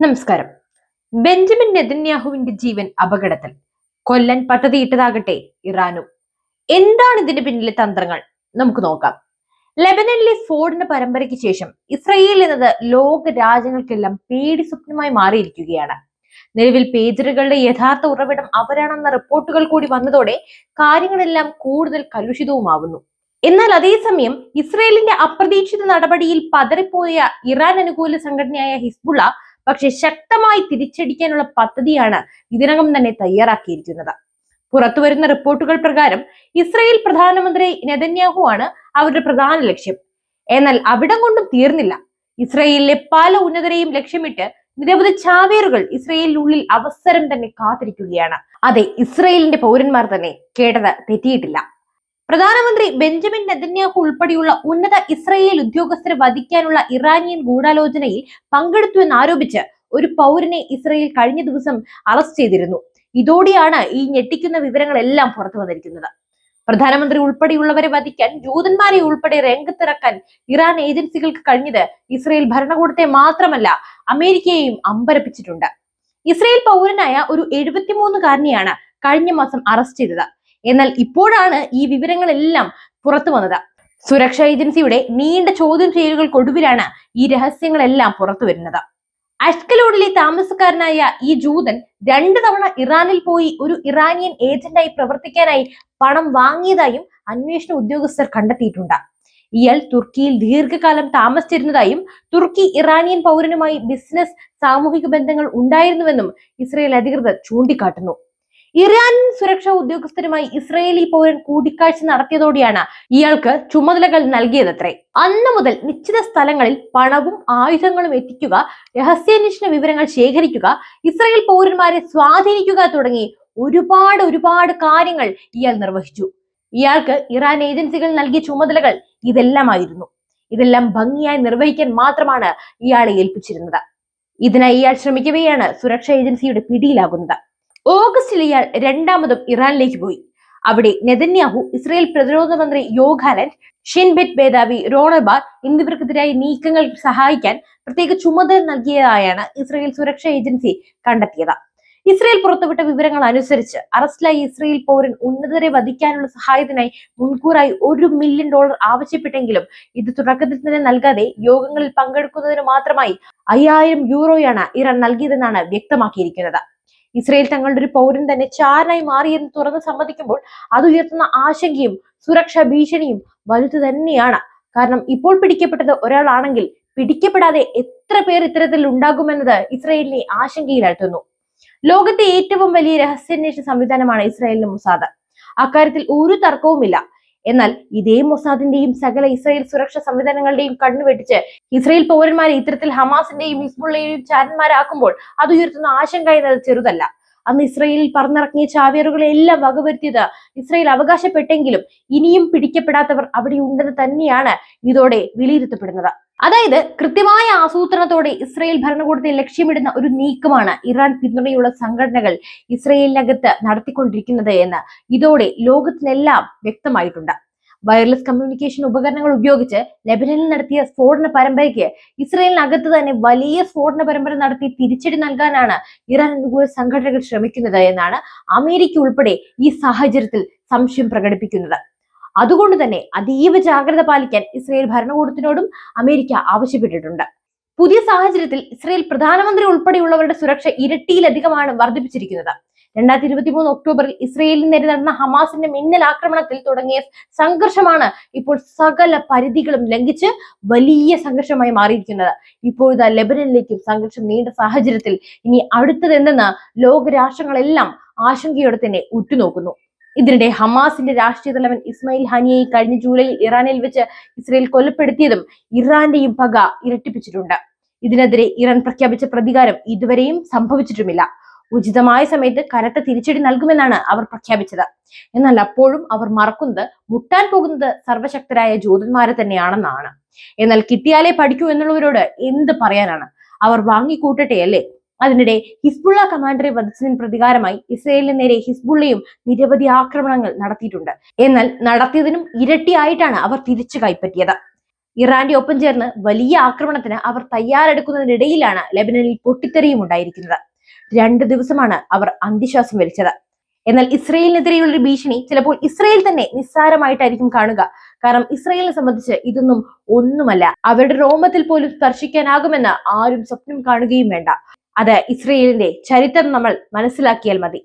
നമസ്കാരം. ബെഞ്ചമിൻ നെതന്യാഹുവിന്റെ ജീവൻ അപകടത്തിൽ. കൊല്ലൻ പദ്ധതിയിട്ടതാകട്ടെ ഇറാനും. എന്താണ് ഇതിന്റെ പിന്നിലെ തന്ത്രങ്ങൾ? നമുക്ക് നോക്കാം. ലെബനനിലെ സ്ഫോടന പരമ്പരയ്ക്ക് ശേഷം ഇസ്രയേൽ എന്നത് ലോക രാജ്യങ്ങൾക്കെല്ലാം പേടി സ്വപ്നമായി മാറിയിരിക്കുകയാണ്. നിലവിൽ പേജറുകളുടെ യഥാർത്ഥ ഉറവിടം അവരാണെന്ന റിപ്പോർട്ടുകൾ കൂടി വന്നതോടെ കാര്യങ്ങളെല്ലാം കൂടുതൽ കലുഷിതവുമാവുന്നു. എന്നാൽ അതേസമയം ഇസ്രയേലിന്റെ അപ്രതീക്ഷിത നടപടിയിൽ പതറിപ്പോയ ഇറാൻ അനുകൂല സംഘടനയായ ഹിസ്ബുള്ള പക്ഷെ ശക്തമായി തിരിച്ചടിക്കാനുള്ള പദ്ധതിയാണ് ഇതിനകം തന്നെ തയ്യാറാക്കിയിരിക്കുന്നത്. പുറത്തുവരുന്ന റിപ്പോർട്ടുകൾ പ്രകാരം ഇസ്രയേൽ പ്രധാനമന്ത്രി നെതന്യാഹു ആണ് അവരുടെ പ്രധാന ലക്ഷ്യം. എന്നാൽ അവിടം കൊണ്ടും തീർന്നില്ല. ഇസ്രയേലിലെ പല ഉന്നതരെയും ലക്ഷ്യമിട്ട് നിരവധി ചാവേറുകൾ ഇസ്രയേലിനുള്ളിൽ അവസരം തന്നെ കാത്തിരിക്കുകയാണ്. അതെ ഇസ്രയേലിന്റെ പൗരന്മാർ തന്നെ കേട്ടത് തെറ്റിയിട്ടില്ല. പ്രധാനമന്ത്രി ബെഞ്ചമിൻ നെതന്യാഹു ഉൾപ്പെടെയുള്ള ഉന്നത ഇസ്രയേൽ ഉദ്യോഗസ്ഥരെ വധിക്കാനുള്ള ഇറാനിയൻ ഗൂഢാലോചനയിൽ പങ്കെടുത്തു എന്നാരോപിച്ച് ഒരു പൗരനെ ഇസ്രയേൽ കഴിഞ്ഞ ദിവസം അറസ്റ്റ് ചെയ്തിരുന്നു. ഇതോടെയാണ് ഈ ഞെട്ടിക്കുന്ന വിവരങ്ങളെല്ലാം പുറത്തു വന്നിരിക്കുന്നത്. പ്രധാനമന്ത്രി ഉൾപ്പെടെയുള്ളവരെ വധിക്കാൻ ജൂതന്മാരെ ഉൾപ്പെടെ രംഗത്തിറക്കാൻ ഇറാൻ ഏജൻസികൾക്ക് കഴിഞ്ഞത് ഇസ്രയേൽ ഭരണകൂടത്തെ മാത്രമല്ല അമേരിക്കയെയും അമ്പരപ്പിച്ചിട്ടുണ്ട്. ഇസ്രയേൽ പൗരനായ ഒരു എഴുപത്തിമൂന്നുകാരനെയാണ് കഴിഞ്ഞ മാസം അറസ്റ്റ് ചെയ്തത്. എന്നാൽ ഇപ്പോഴാണ് ഈ വിവരങ്ങളെല്ലാം പുറത്തു വന്നത്. സുരക്ഷാ ഏജൻസിയുടെ നീണ്ട ചോദ്യം ചെയ്യലുകൾക്കൊടുവിലാണ് ഈ രഹസ്യങ്ങളെല്ലാം പുറത്തു വരുന്നത്. അഷ്കലോഡിലെ താമസക്കാരനായ ഈ ജൂതൻ രണ്ടു തവണ ഇറാനിൽ പോയി ഒരു ഇറാനിയൻ ഏജന്റായി പ്രവർത്തിക്കാനായി പണം വാങ്ങിയതായും അന്വേഷണ ഉദ്യോഗസ്ഥർ കണ്ടെത്തിയിട്ടുണ്ട്. ഇയാൾ തുർക്കിയിൽ ദീർഘകാലം താമസിച്ചിരുന്നതായും തുർക്കി ഇറാനിയൻ പൗരനുമായി ബിസിനസ് സാമൂഹിക ബന്ധങ്ങൾ ഉണ്ടായിരുന്നുവെന്നും ഇസ്രയേൽ അധികൃതർ ചൂണ്ടിക്കാട്ടുന്നു. ഇറാൻ സുരക്ഷാ ഉദ്യോഗസ്ഥരുമായി ഇസ്രയേലി പൗരൻ കൂടിക്കാഴ്ച നടത്തിയതോടെയാണ് ഇയാൾക്ക് ചുമതലകൾ നൽകിയതത്രേ. അന്ന് മുതൽ നിശ്ചിത സ്ഥലങ്ങളിൽ പണവും ആയുധങ്ങളും എത്തിക്കുക രഹസ്യാന്വേഷണ വിവരങ്ങൾ ശേഖരിക്കുക ഇസ്രയേൽ പൗരന്മാരെ സ്വാധീനിക്കുക തുടങ്ങി ഒരുപാട് ഒരുപാട് കാര്യങ്ങൾ ഇയാൾ നിർവഹിച്ചു. ഇയാൾക്ക് ഇറാൻ ഏജൻസികൾ നൽകിയ ചുമതലകൾ ഇതെല്ലാമായിരുന്നു. ഇതെല്ലാം ഭംഗിയായി നിർവഹിക്കാൻ മാത്രമാണ് ഇയാളെ ഏൽപ്പിച്ചിരുന്നത്. ഇതിനായി ഇയാൾ ശ്രമിക്കവെയാണ് സുരക്ഷാ ഏജൻസിയുടെ പിടിയിലാകുന്നത്. ഓഗസ്റ്റിൽ ഇയാൾ രണ്ടാമതും ഇറാനിലേക്ക് പോയി. അവിടെ നെതന്യാഹു ഇസ്രായേൽ പ്രതിരോധ മന്ത്രി യോഗാലൻഡ് ഷിൻബെറ്റ് മേധാവി റോണബാർ എന്നിവർക്കെതിരായ നീക്കങ്ങൾ സഹായിക്കാൻ പ്രത്യേക ചുമതല നൽകിയതായാണ് ഇസ്രായേൽ സുരക്ഷാ ഏജൻസി കണ്ടെത്തിയത്. ഇസ്രായേൽ പുറത്തുവിട്ട വിവരങ്ങൾ അനുസരിച്ച് അറസ്റ്റിലായി ഇസ്രായേൽ പൗരൻ ഉന്നതരെ വധിക്കാനുള്ള സഹായത്തിനായി മുൻകൂറായി ഒരു മില്യൺ ഡോളർ ആവശ്യപ്പെട്ടെങ്കിലും ഇത് തുടക്കത്തിൽ തന്നെ നൽകാതെ യോഗങ്ങളിൽ പങ്കെടുക്കുന്നതിന് മാത്രമായി അയ്യായിരം യൂറോയാണ് ഇറാൻ നൽകിയതെന്നാണ് വ്യക്തമാക്കിയിരിക്കുന്നത്. ഇസ്രയേൽ തങ്ങളുടെ ഒരു പൗരൻ തന്നെ ചാരനായി മാറിയെന്ന് തുറന്ന് സമ്മതിക്കുമ്പോൾ അത് ഉയർത്തുന്ന ആശങ്കയും സുരക്ഷാ ഭീഷണിയും വലുത് തന്നെയാണ്. കാരണം ഇപ്പോൾ പിടിക്കപ്പെട്ടത് ഒരാളാണെങ്കിൽ പിടിക്കപ്പെടാതെ എത്ര പേർ ഇത്തരത്തിൽ ഉണ്ടാകുമെന്നത് ഇസ്രയേലിനെ ആശങ്കയിലാഴ്ത്തുന്നു ലോകത്തെ ഏറ്റവും വലിയ രഹസ്യാന്വേഷണ സംവിധാനമാണ് ഇസ്രായേലിന്റെ മുസാദ്. അക്കാര്യത്തിൽ ഒരു തർക്കവുമില്ല. എന്നാൽ ഇതേ മൊസാദിന്റെയും സകല ഇസ്രായേൽ സുരക്ഷാ സംവിധാനങ്ങളുടെയും കണ്ണുവെട്ടിച്ച് ഇസ്രായേൽ പൗരന്മാരെ ഇത്തരത്തിൽ ഹമാസിന്റെയും ഹിസ്ബുള്ളയുടെയും ചാരന്മാരാക്കുമ്പോൾ അത് ഉയർത്തുന്ന ആശങ്ക എന്നത് ചെറുതല്ല. അന്ന് ഇസ്രയേലിൽ പറന്നിറങ്ങിയ ചാവേറുകളെല്ലാം വകവരുത്തിയത് ഇസ്രയേൽ അവകാശപ്പെട്ടെങ്കിലും ഇനിയും പിടിക്കപ്പെടാത്തവർ അവിടെ ഉണ്ടെന്ന് തന്നെയാണ് ഇതോടെ വിലയിരുത്തപ്പെടുന്നത്. അതായത് കൃത്യമായ ആസൂത്രണത്തോടെ ഇസ്രയേൽ ഭരണകൂടത്തെ ലക്ഷ്യമിടുന്ന ഒരു നീക്കമാണ് ഇറാൻ പിന്തുണയുള്ള സംഘടനകൾ ഇസ്രയേലിനകത്ത് നടത്തിക്കൊണ്ടിരിക്കുന്നത് എന്ന് ഇതോടെ ലോകത്തിനെല്ലാം വ്യക്തമായിട്ടുണ്ട്. വയർലെസ് കമ്മ്യൂണിക്കേഷൻ ഉപകരണങ്ങൾ ഉപയോഗിച്ച് ലെബനനിൽ നടത്തിയ സ്ഫോടന പരമ്പരയ്ക്ക് ഇസ്രയേലിനകത്ത് തന്നെ വലിയ സ്ഫോടന പരമ്പര നടത്തി തിരിച്ചടി നൽകാനാണ് ഇറാൻ അനുകൂല സംഘടനകൾ ശ്രമിക്കുന്നത് എന്നാണ് അമേരിക്ക ഉൾപ്പെടെ ഈ സാഹചര്യത്തിൽ സംശയം പ്രകടിപ്പിക്കുന്നത്. അതുകൊണ്ട് തന്നെ അതീവ ജാഗ്രത പാലിക്കാൻ ഇസ്രയേൽ ഭരണകൂടത്തിനോടും അമേരിക്ക ആവശ്യപ്പെട്ടിട്ടുണ്ട്. പുതിയ സാഹചര്യത്തിൽ ഇസ്രയേൽ പ്രധാനമന്ത്രി ഉൾപ്പെടെയുള്ളവരുടെ സുരക്ഷ ഇരട്ടിയിലധികമാണ് വർദ്ധിപ്പിച്ചിരിക്കുന്നത്. രണ്ടായിരത്തി ഇരുപത്തി മൂന്ന് ഒക്ടോബറിൽ ഇസ്രയേലിന് നേരെ നടന്ന ഹമാസിന്റെ മിന്നൽ ആക്രമണത്തിൽ തുടങ്ങിയ സംഘർഷമാണ് ഇപ്പോൾ സകല പരിധികളും ലംഘിച്ച് വലിയ സംഘർഷമായി മാറിയിരിക്കുന്നത്. ഇപ്പോൾ ഇതാ ലെബനനിലേക്കും സംഘർഷം നീണ്ട സാഹചര്യത്തിൽ ഇനി അടുത്തതെന്തെന്ന് ലോകരാഷ്ട്രങ്ങളെല്ലാം ആശങ്കയോടെ തന്നെ ഉറ്റുനോക്കുന്നു. ഇതിനിടെ ഹമാസിന്റെ രാഷ്ട്രീയ തലവൻ ഇസ്മായിൽ ഹനിയെ കഴിഞ്ഞ ജൂലൈയിൽ ഇറാനിൽ വെച്ച് ഇസ്രയേൽ കൊലപ്പെടുത്തിയതും ഇറാന്റെയും പക ഇരട്ടിപ്പിച്ചിട്ടുണ്ട്. ഇതിനെതിരെ ഇറാൻ പ്രഖ്യാപിച്ച പ്രതികാരം ഇതുവരെയും സംഭവിച്ചിട്ടുമില്ല. ഉചിതമായ സമയത്ത് കനത്ത തിരിച്ചടി നൽകുമെന്നാണ് അവർ പ്രഖ്യാപിച്ചത്. എന്നാൽ അപ്പോഴും അവർ മറക്കുന്നത് മുട്ടാൻ പോകുന്നത് സർവശക്തരായ ജ്യോതിന്മാരെ തന്നെയാണെന്നാണ്. എന്നാൽ കിട്ടിയാലേ പഠിക്കൂ എന്നുള്ളവരോട് എന്ത് പറയാനാണ്? അവർ വാങ്ങിക്കൂട്ടട്ടെ അല്ലേ? അതിനിടെ ഹിസ്ബുള്ള കമാൻഡറെ വധിച്ചതിന് പ്രതികാരമായി ഇസ്രയേലിന് നേരെ ഹിസ്ബുള്ളയും നിരവധി ആക്രമണങ്ങൾ നടത്തിയിട്ടുണ്ട്. എന്നാൽ നടത്തിയതിനും ഇരട്ടിയായിട്ടാണ് അവർ തിരിച്ചു കൈപ്പറ്റിയത്. ഇറാന്റെ ഒപ്പം ചേർന്ന് വലിയ ആക്രമണത്തിന് അവർ തയ്യാറെടുക്കുന്നതിനിടയിലാണ് ലെബനനിൽ പൊട്ടിത്തെറിയും ഉണ്ടായിരിക്കുന്നത്. രണ്ട് ദിവസമാണ് അവർ അന്ത്യശ്വാസം വലിച്ചത്. എന്നാൽ ഇസ്രയേലിനെതിരെയുള്ള ഒരു ഭീഷണി ചിലപ്പോൾ ഇസ്രയേൽ തന്നെ നിസ്സാരമായിട്ടായിരിക്കും കാണുക. കാരണം ഇസ്രയേലിനെ സംബന്ധിച്ച് ഇതൊന്നും ഒന്നുമല്ല. അവരുടെ രോമത്തിൽ പോലും സ്പർശിക്കാനാകുമെന്ന് ആരും സ്വപ്നം കാണുകയും വേണ്ട. അത് ഇസ്രയേലിന്റെ ചരിത്രം നമ്മൾ മനസ്സിലാക്കിയാൽ മതി.